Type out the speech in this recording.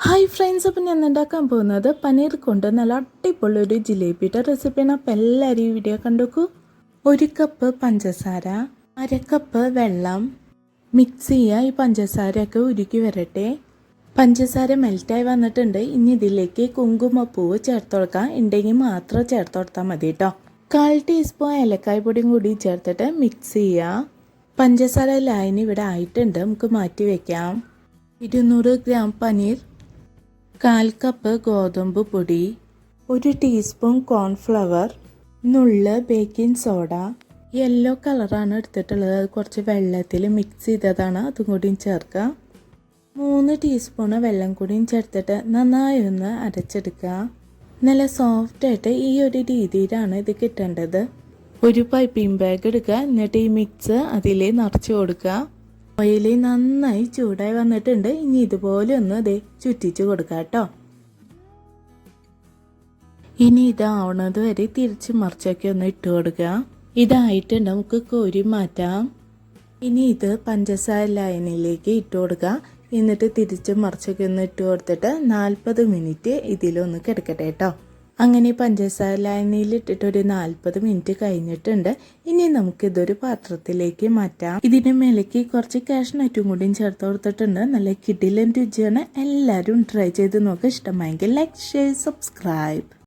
Hi friends അപ്പം ഞാൻ ഉണ്ടാക്കാൻ പോകുന്നത്? പനീർ കൊണ്ട് നല്ല അടിപൊളി ഒരു ജിലേബിയുടെ റെസിപ്പിയാണ് അപ്പം എല്ലാവരും ഈ വീഡിയോ കണ്ടുക്കൂ. ഒരു കപ്പ് പഞ്ചസാര അര കപ്പ് വെള്ളം മിക്സ് ചെയ്യുക. ഈ പഞ്ചസാരയൊക്കെ ഉരുക്കി വരട്ടെ. പഞ്ചസാര മെൽറ്റായി വന്നിട്ടുണ്ട്. ഇനി ഇതിലേക്ക് കുങ്കുമപ്പൂവ് ചേർത്ത് കൊടുക്കാം. ഉണ്ടെങ്കിൽ മാത്രം ചേർത്ത് കൊടുത്താൽ മതി കേട്ടോ കാൽ ടീസ്പൂൺ ഏലക്കായ പൊടിയും കൂടി ചേർത്തിട്ട് മിക്സ് ചെയ്യുക. പഞ്ചസാര ലൈൻ ഇവിടെ ആയിട്ടുണ്ട്. നമുക്ക് മാറ്റി വയ്ക്കാം ഇരുന്നൂറ് ഗ്രാം പനീർ കാൽ കപ്പ് ഗോതമ്പ് പൊടി ഒരു ടീസ്പൂൺ കോൺഫ്ലവർ നുള്ള് ബേക്കിംഗ് സോഡ യെല്ലോ കളറാണ് എടുത്തിട്ടുള്ളത്. അത് കുറച്ച് വെള്ളത്തിൽ മിക്സ് ചെയ്തതാണ്. അതും കൂടിയും ചേർക്കുക. മൂന്ന് ടീസ്പൂണ് വെള്ളം കൂടിയും ചേർത്തിട്ട് നന്നായി ഒന്ന് അരച്ചെടുക്കുക. നല്ല സോഫ്റ്റ് ആയിട്ട് ഈ ഒരു രീതിയിലാണ് ഇത് കിട്ടേണ്ടത്. ഒരു പൈപ്പിംഗ് ബാഗ് എടുക്കുക. എന്നിട്ട് ഈ മിക്സ് അതിൽ നിറച്ച് കൊടുക്കുക. ഓയിൽ നന്നായി ചൂടായി വന്നിട്ടുണ്ട്. ഇനി ഇതുപോലെ ഒന്ന് അത് ചുറ്റിച്ച് കൊടുക്കുക കേട്ടോ. ഇനി ഇതാവണത് വരെ തിരിച്ച് മറിച്ചൊക്കെ ഒന്ന് ഇട്ട് കൊടുക്കുക ഇതായിട്ടുണ്ട് നമുക്ക് കോരി മാറ്റാം. ഇനി ഇത് പഞ്ചസാര ലൈനിലേക്ക് ഇട്ട് കൊടുക്കുക എന്നിട്ട് തിരിച്ച് മറിച്ചൊക്കെ ഒന്ന് ഇട്ട് കൊടുത്തിട്ട് നാൽപ്പത് മിനിറ്റ് ഇതിലൊന്ന് കിടക്കട്ടെ കേട്ടോ. അങ്ങനെ പഞ്ചസാര ലൈനിൽ ഇട്ടിട്ട് ഒരു നാൽപ്പത് മിനിറ്റ് കഴിഞ്ഞിട്ടുണ്ട്. ഇനി നമുക്കിതൊരു പാത്രത്തിലേക്ക് മാറ്റാം. ഇതിന് മേലേക്ക് കുറച്ച് കാഷ്നറ്റും കൂടിയും ചേർത്ത് കൊടുത്തിട്ടുണ്ട്. നല്ല കിടിലൻ രുചിയാണ്. എല്ലാവരും ട്രൈ ചെയ്ത് നോക്കുക ഇഷ്ടമായെങ്കിൽ ലൈക്ക് ഷെയർ സബ്സ്ക്രൈബ്